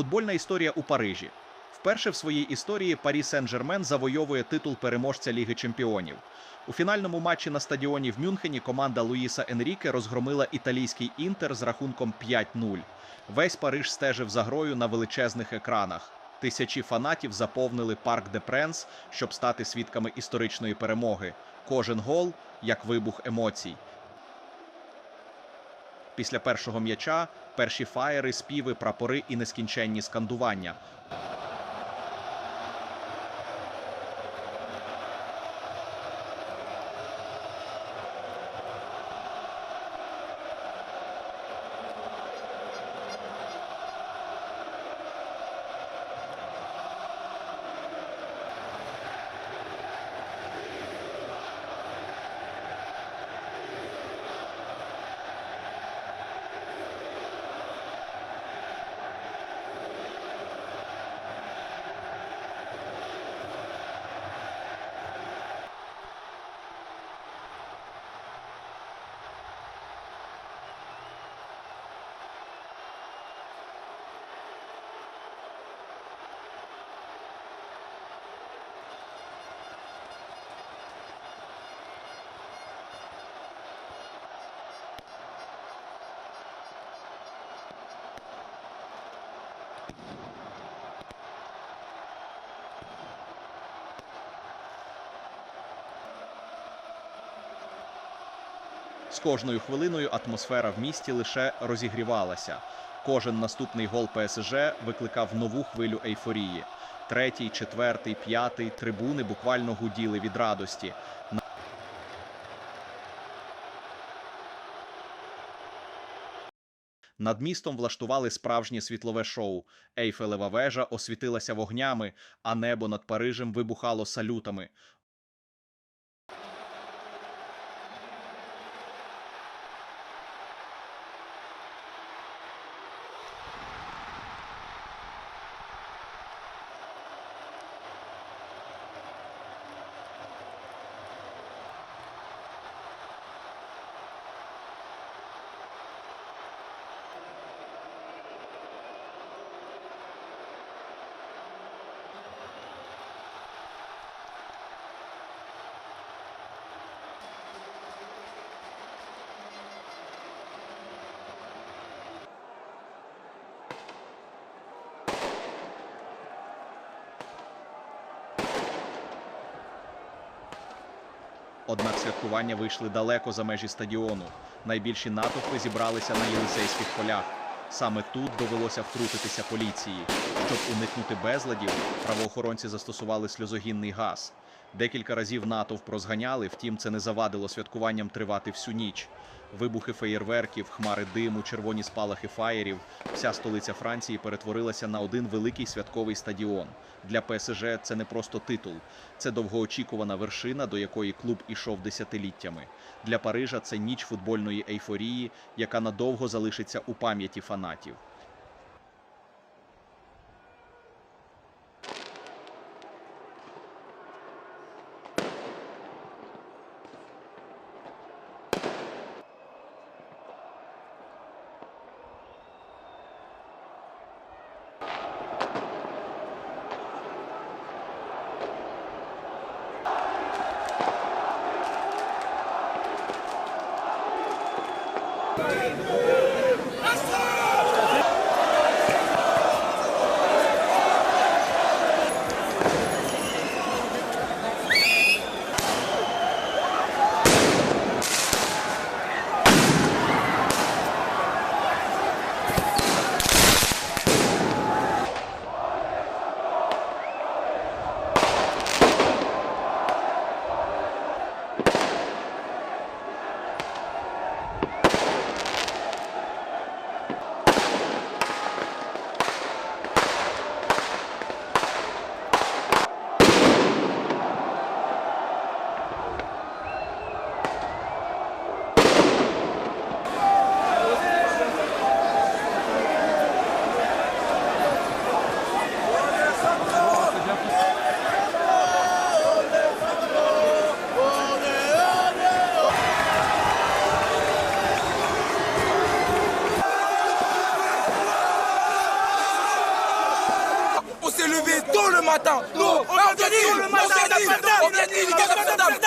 Футбольна історія у Парижі. Вперше в своїй історії Парі Сен-Жермен завойовує титул переможця Ліги Чемпіонів. У фінальному матчі на стадіоні в Мюнхені команда Луїса Енріке розгромила італійський інтер з рахунком 5-0. Весь Париж стежив за грою на величезних екранах. Тисячі фанатів заповнили парк де Пренс, щоб стати свідками історичної перемоги. Кожен гол як вибух емоцій. Після першого м'яча перші фаєри, співи, прапори і нескінченні скандування. З кожною хвилиною атмосфера в місті лише розігрівалася. Кожен наступний гол ПСЖ викликав нову хвилю ейфорії. Третій, четвертий, п'ятий трибуни буквально гуділи від радості. Над містом влаштували справжнє світлове шоу. Ейфелева вежа освітилася вогнями, а небо над Парижем вибухало салютами. Однак святкування вийшли далеко за межі стадіону. Найбільші натовпи зібралися на Єлисейських полях. Саме тут довелося втрутитися поліції. Щоб уникнути безладів, правоохоронці застосували сльозогінний газ. Декілька разів натовп розганяли, втім, це не завадило святкуванням тривати всю ніч. Вибухи феєрверків, хмари диму, червоні спалахи фаєрів. Вся столиця Франції перетворилася на один великий святковий стадіон. Для ПСЖ це не просто титул, це довгоочікувана вершина, до якої клуб ішов десятиліттями. Для Парижа це ніч футбольної ейфорії, яка надовго залишиться у пам'яті фанатів. Amen. Matin. On vient de Lille, on vient de Lille.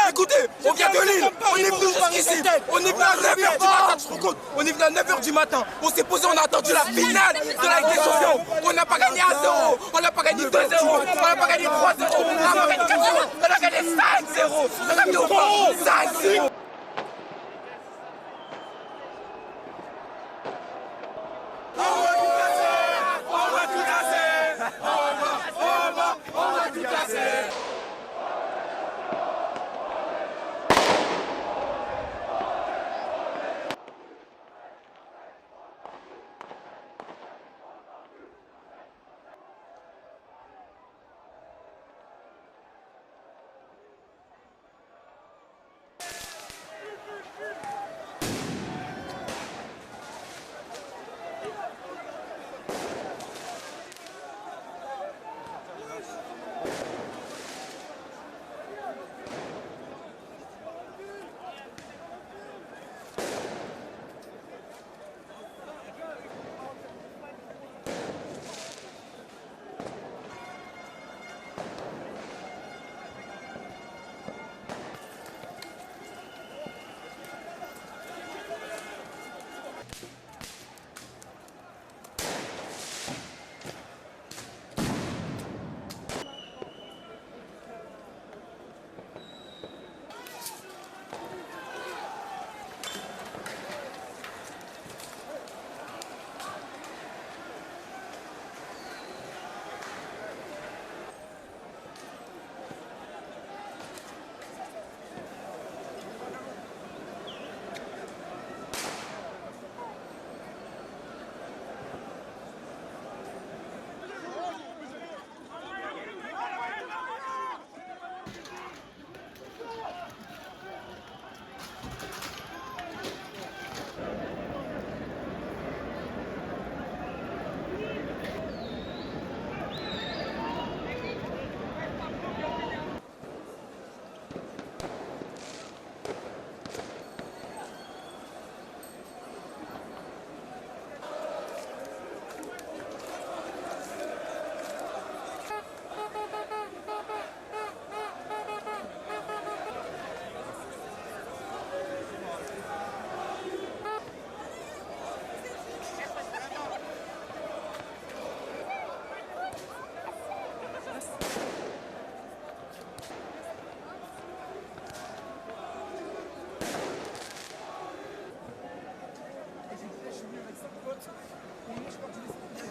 Écoutez, on vient de Lille, on est venu jusqu'ici. On est venu à 9h du matin, compte On est venu à 9h du matin. On s'est posé, on a attendu la finale de la Ligue des Champions. On n'a pas gagné à 0, on n'a pas gagné 2-0, on n'a pas gagné 3-0, on n'a pas gagné 4-0, on a gagné 5-0. On a gagné au fond, 5-0.